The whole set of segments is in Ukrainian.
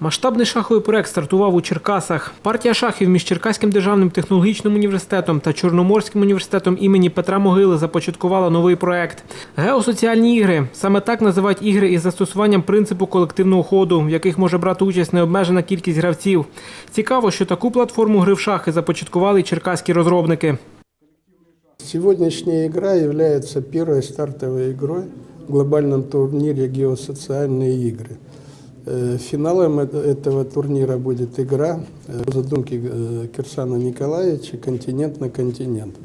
Масштабний шаховий проект стартував у Черкасах. Партія шахів між Черкаським державним технологічним університетом та Чорноморським університетом імені Петра Могили започаткувала новий проект. Геосоціальні ігри. Саме так називають ігри із застосуванням принципу колективного ходу, в яких може брати участь необмежена кількість гравців. Цікаво, що таку платформу гри в шахи започаткували черкаські розробники. Сегодняшняя игра является первой стартовой игрой в глобальном турнире «Геосоциальные игры». Э, Финалом эт- этого турнира будет игра э, по задумке э, Кирсана Николаевича «Континент на континент».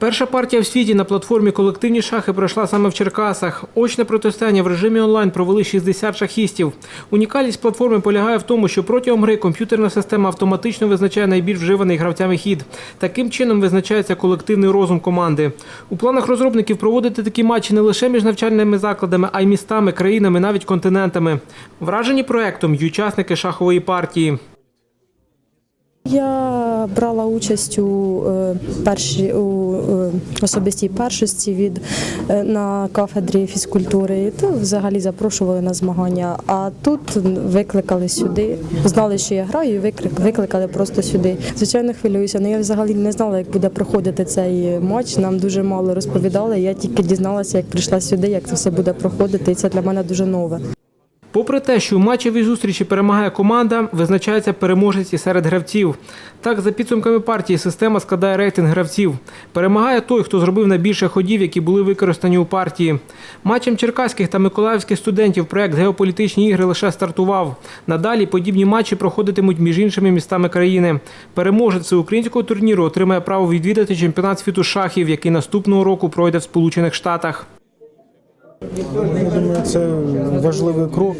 Перша партія в світі на платформі колективні шахи пройшла саме в Черкасах. Очне протистояння в режимі онлайн провели 60 шахістів. Унікальність платформи полягає в тому, що протягом гри комп'ютерна система автоматично визначає найбільш вживаний гравцями хід. Таким чином визначається колективний розум команди. У планах розробників проводити такі матчі не лише між навчальними закладами, а й містами, країнами, навіть континентами. Вражені проектом й учасники шахової партії. Я брала участь у, е, першій, у е, особистій першості від, е, на кафедрі фізкультури. То взагалі запрошували на змагання. А тут викликали сюди. Знали, що я граю, і викликали просто сюди. Звичайно, хвилююся. але я взагалі не знала, як буде проходити цей матч. Нам дуже мало розповідали. Я тільки дізналася, як прийшла сюди, як це все буде проходити. І це для мене дуже нове. Попри те, що у матчевій зустрічі перемагає команда, визначається переможець і серед гравців. Так, за підсумками партії, система складає рейтинг гравців. Перемагає той, хто зробив найбільше ходів, які були використані у партії. Матчем черкаських та миколаївських студентів проект геополітичні ігри лише стартував. Надалі подібні матчі проходитимуть між іншими містами країни. Переможець всеукраїнського турніру отримає право відвідати чемпіонат світу шахів, який наступного року пройде в Сполучених Штатах. Думаю, це важливий крок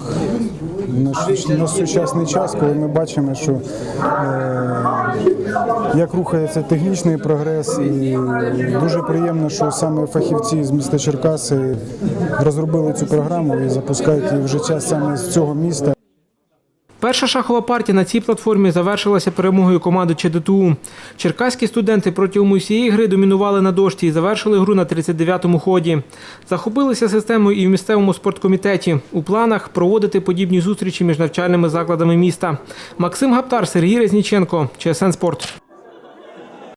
на сучасний час, коли ми бачимо, що е, як рухається технічний прогрес, і дуже приємно, що саме фахівці з міста Черкаси розробили цю програму і запускають її в життя саме з цього міста. Перша шахова партія на цій платформі завершилася перемогою команди ЧДТУ. Черкаські студенти протягом усієї гри домінували на дошці і завершили гру на 39-му ході. Захопилися системою і в місцевому спорткомітеті. У планах проводити подібні зустрічі між навчальними закладами міста. Максим Гаптар, Сергій Резніченко, ЧСН Спорт.